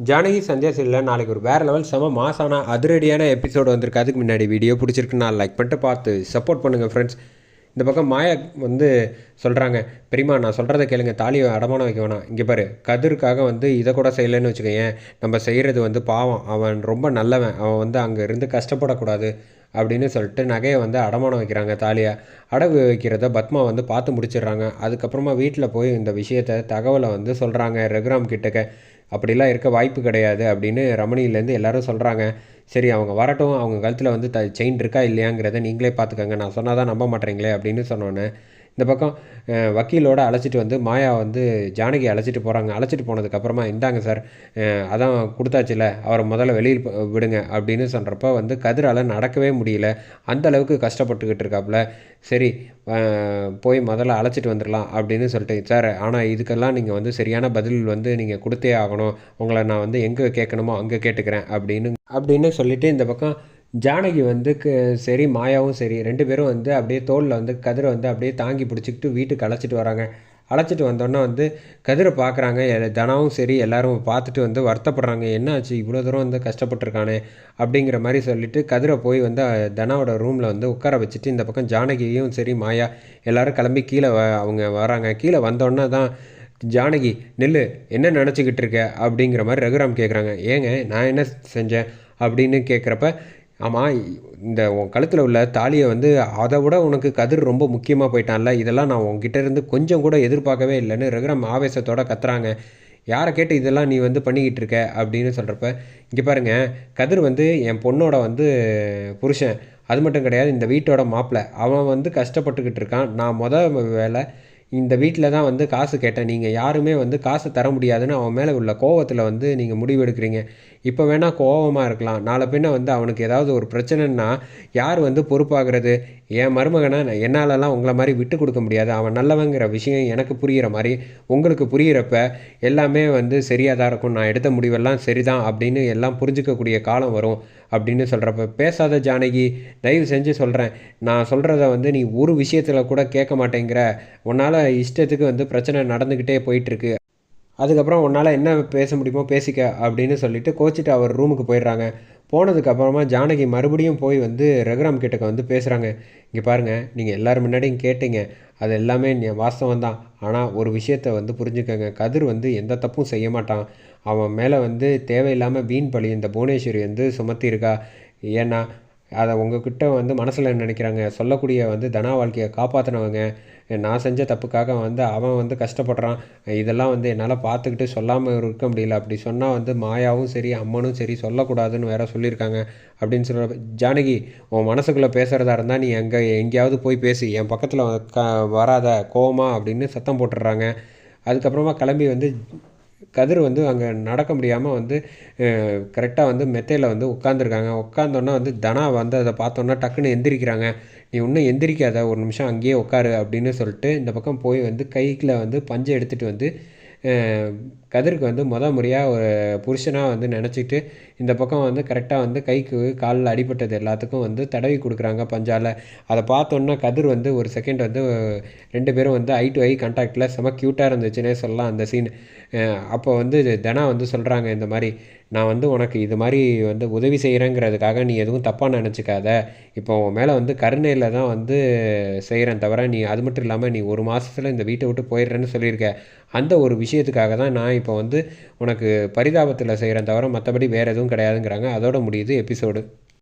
ஜானகி சந்தியா சீரியலில் நாளைக்கு ஒரு வேறு லெவல் செம மாசான அதிரடியான எபிசோடு வந்திருக்கு. அதுக்கு முன்னாடி வீடியோ பிடிச்சிருக்கு நான் லைக் பண்ணிட்டு பார்த்து சப்போர்ட் பண்ணுங்கள் ஃப்ரெண்ட்ஸ் இந்த பக்கம் மாயா வந்து சொல்கிறாங்க பெரியமா நான் சொல்கிறத கேளுங்க. தாலியை அடமானம் வைக்க வேணாம். இங்கே பாரு கதிருக்காக வந்து இதை கூட செய்யலைன்னு வச்சுக்கோங்க நம்ம செய்கிறது வந்து பாவம். அவன் ரொம்ப நல்லவன். அவன் வந்து அங்கே இருந்து கஷ்டப்படக்கூடாது. அப்படின்னு சொல்லிட்டு நகையை வந்து அடமானம் வைக்கிறாங்க தாலியை. அடகு வைக்கிறத பத்மா வந்து பார்த்து முடிச்சிடுறாங்க. அதுக்கப்புறமா வீட்டில் போய் இந்த விஷயத்த தகவலை வந்து சொல்கிறாங்க ரகுராம் கிட்டக்க. அப்படிலாம் இருக்க வாய்ப்பு கிடையாது அப்படின்னு ரமணியிலேருந்து எல்லாரும் சொல்கிறாங்க சரி அவங்க வரட்டும் அவங்க கழுத்தில் வந்து த செயின் இருக்கா இல்லையாங்கிறத நீங்களே பார்த்துக்கோங்க. நான் சொன்னால் தான் நம்ப மாட்டேறீங்களே அப்படின்னு சொன்னோன்னே இந்த பக்கம் வக்கீலோடு அழைச்சிட்டு வந்து மாயா வந்து ஜானகி அழைச்சிட்டு போகிறாங்க அழைச்சிட்டு போனதுக்கப்புறமா இந்தாங்க சார் அதான் கொடுத்தாச்சுல அவரை முதல்ல வெளியில் விடுங்க அப்படின்னு சொல்கிறப்ப வந்து கதிரால் நடக்கவே முடியல. அந்த அளவுக்கு கஷ்டப்பட்டுக்கிட்டு இருக்காப்புல. சரி போய் முதல்ல அழைச்சிட்டு வந்துடலாம் அப்படின்னு சொல்லிட்டு சார். ஆனால் இதுக்கெல்லாம் நீங்கள் வந்து சரியான பதில் வந்து நீங்கள் கொடுத்தே ஆகணும். உங்களை நான் வந்து எங்கே கேட்கணுமோ அங்கே கேட்டுக்கிறேன் அப்படின்னு அப்படின்னு சொல்லிவிட்டு இந்த பக்கம் ஜானகி வந்து க சரி மாயாவும் சரி ரெண்டு பேரும் வந்து அப்படியே தோளில் வந்து கதிரை வந்து அப்படியே தாங்கி பிடிச்சிக்கிட்டு வீட்டுக்கு அழைச்சிட்டு வராங்க. அழைச்சிட்டு வந்தோன்னே வந்து கதிரை பார்க்குறாங்க தனாவும் சரி எல்லாரும் பார்த்துட்டு வந்து வருத்தப்படுறாங்க. என்ன ஆச்சு இவ்வளோ தூரம் வந்து கஷ்டப்பட்டுருக்கானே? அப்படிங்கிற மாதிரி சொல்லிவிட்டு கதிரை போய் வந்து தனாவோட ரூமில் வந்து உட்கார வச்சுட்டு இந்த பக்கம் ஜானகியும் சரி மாயா எல்லோரும் கிளம்பி கீழே வ அவங்க வராங்க. கீழே வந்தோடனே தான் ஜானகி நெல் என்ன நினச்சிக்கிட்டு இருக்க? அப்படிங்கிற மாதிரி ரகுராம் கேட்குறாங்க ஏங்க நான் என்ன செஞ்சேன்? அப்படின்னு கேட்குறப்ப ஆமாம் இந்த உன் கழுத்தில் உள்ள தாலியை வந்து அதை விட உனக்கு கதிர் ரொம்ப முக்கியமாக போயிட்டான்ல. இதெல்லாம் நான் உங்ககிட்ட இருந்து கொஞ்சம் கூட எதிர்பார்க்கவே இல்லைன்னு ரகுராம் ஆவேசத்தோட கத்துறாங்க. யாரை கேட்டு இதெல்லாம் நீ வந்து பண்ணிக்கிட்டு இருக்க அப்படின்னு சொல்கிறப்ப இங்கே பாருங்கள் கதிர் வந்து என் பொண்ணோட வந்து புருஷன். அது மட்டும் கிடையாது இந்த வீட்டோட மாப்பிள்ளை அவன் வந்து கஷ்டப்பட்டுக்கிட்டு இருக்கான். நான் மொதல் வேலை இந்த வீட்டில் தான் வந்து காசு கேட்டேன். நீங்கள் யாருமே வந்து காசு தர முடியாதுன்னு அவன் மேலே உள்ள கோவத்தில் வந்து நீங்கள் முடிவெடுக்கிறீங்க இப்போ வேணால் கோவமாக இருக்கலாம். நாளை பின்ன வந்து அவனுக்கு ஏதாவது ஒரு பிரச்சனைன்னா யார் வந்து பொறுப்பாகிறது? என் மருமகனை என்னாலலாம் உங்களை மாதிரி விட்டு கொடுக்க முடியாது. அவன் நல்லவங்கிற விஷயம் எனக்கு புரிகிற மாதிரி உங்களுக்கு புரிகிறப்ப எல்லாமே வந்து சரியாக தான் இருக்கும். நான் எடுத்த முடிவெல்லாம் சரிதான் அப்படின்னு எல்லாம் புரிஞ்சுக்கக்கூடிய காலம் வரும். அப்படின்னு சொல்கிறப்ப பேசாத ஜானகி தயவு செஞ்சு சொல்கிறேன் நான் சொல்கிறத வந்து நீ ஒரு விஷயத்தில் கூட கேட்க மாட்டேங்கிற. உன்னால் இஷ்டத்துக்கு வந்து பிரச்சனை நடந்துக்கிட்டே போயிட்டுருக்கு. அதுக்கப்புறம் உன்னால் என்ன பேச முடியுமோ பேசிக்க அப்படின்னு சொல்லிட்டு கோச்சிட்டு அவர் ரூமுக்கு போயிடுறாங்க. போனதுக்கப்புறமா ஜானகி மறுபடியும் போய் வந்து ரகுராம் கிட்டக்க வந்து பேசுகிறாங்க இங்கே பாருங்கள் நீங்கள் எல்லோரும் முன்னாடியும் கேட்டீங்க. அது எல்லாமே வாஸ்தவம் தான் ஆனால் ஒரு விஷயத்த வந்து புரிஞ்சுக்கோங்க. கதிர் வந்து எந்த தப்பும் செய்ய மாட்டான். அவன் மேலே வந்து தேவையில்லாமல் வீண் பழி. இந்த புவனேஸ்வரி வந்து சுமத்திருக்கா ஏன்னா அதை உங்ககிட்ட வந்து மனசில் நினைக்கிறாங்க? சொல்லக்கூடிய வந்து தனா வாழ்க்கையை காப்பாற்றினவங்க நான் செஞ்ச தப்புக்காக வந்து அவன் வந்து கஷ்டப்படுறான். இதெல்லாம் வந்து என்னால் பார்த்துக்கிட்டு சொல்லாமல் இருக்க முடியல. அப்படி சொன்னால் வந்து மாயாவும் சரி அம்மனும் சரி சொல்லக்கூடாதுன்னு வேற சொல்லியிருக்காங்க. அப்படின்னு சொல்ல ஜானகி உன் மனசுக்குள்ளே பேசுகிறதா இருந்தால் நீ எங்கே எங்கேயாவது போய் பேசி. என் பக்கத்தில் க வராத கோமா அப்படின்னு சத்தம் போட்டுடுறாங்க. அதுக்கப்புறமா கிளம்பி வந்து கதிர் வந்து அங்கே நடக்க முடியாமல் வந்து கரெக்டாக வந்து மெத்தையில் வந்து உட்காந்துருக்காங்க உட்காந்தோன்னா வந்து தனா வந்து அதை பார்த்தோன்னா டக்குன்னு எந்திரிக்கிறாங்க. நீ இன்னும் எந்திரிக்காத ஒரு நிமிஷம் அங்கேயே உட்காரு அப்படின்னு சொல்லிட்டு இந்த பக்கம் போய் வந்து கைக்கில் வந்து பஞ்சை எடுத்துகிட்டு வந்து கதிருக்கு வந்து முத முறையாக ஒரு புருஷனாக வந்து நினச்சிட்டு இந்த பக்கம் வந்து கரெக்டாக வந்து கைக்கு காலில் அடிபட்டது எல்லாத்துக்கும் வந்து தடவி கொடுக்குறாங்க பஞ்சால். அதை பார்த்தோன்னா கதிர் வந்து ஒரு செகண்ட் வந்து ரெண்டு பேரும் வந்து ஐ டு ஐ கான்டாக்டில் செம க்யூட்டாக இருந்துச்சுன்னே சொல்லலாம் அந்த சீன் அப்போ வந்து தனா வந்து சொல்கிறாங்க இந்த மாதிரி நான் வந்து உனக்கு இது மாதிரி வந்து உதவி செய்கிறேங்கிறதுக்காக நீ எதுவும் தப்பாக நினச்சிக்காத. இப்போ உன் மேலே வந்து கருணையில் தான் வந்து செய்கிறேன் தவிர நீ அது மட்டும் இல்லாமல் நீ ஒரு மாதத்தில் இந்த வீட்டை விட்டு போயிடுறேன்னு சொல்லியிருக்க. அந்த ஒரு விஷயத்துக்காக தான் நான் இப்போ வந்து உனக்கு பரிதாபத்தில் செய்கிறேன் தவிர மற்றபடி வேறு எதுவும் கிடையாதுங்கிறாங்க. அதோட முடியுது எபிசோடு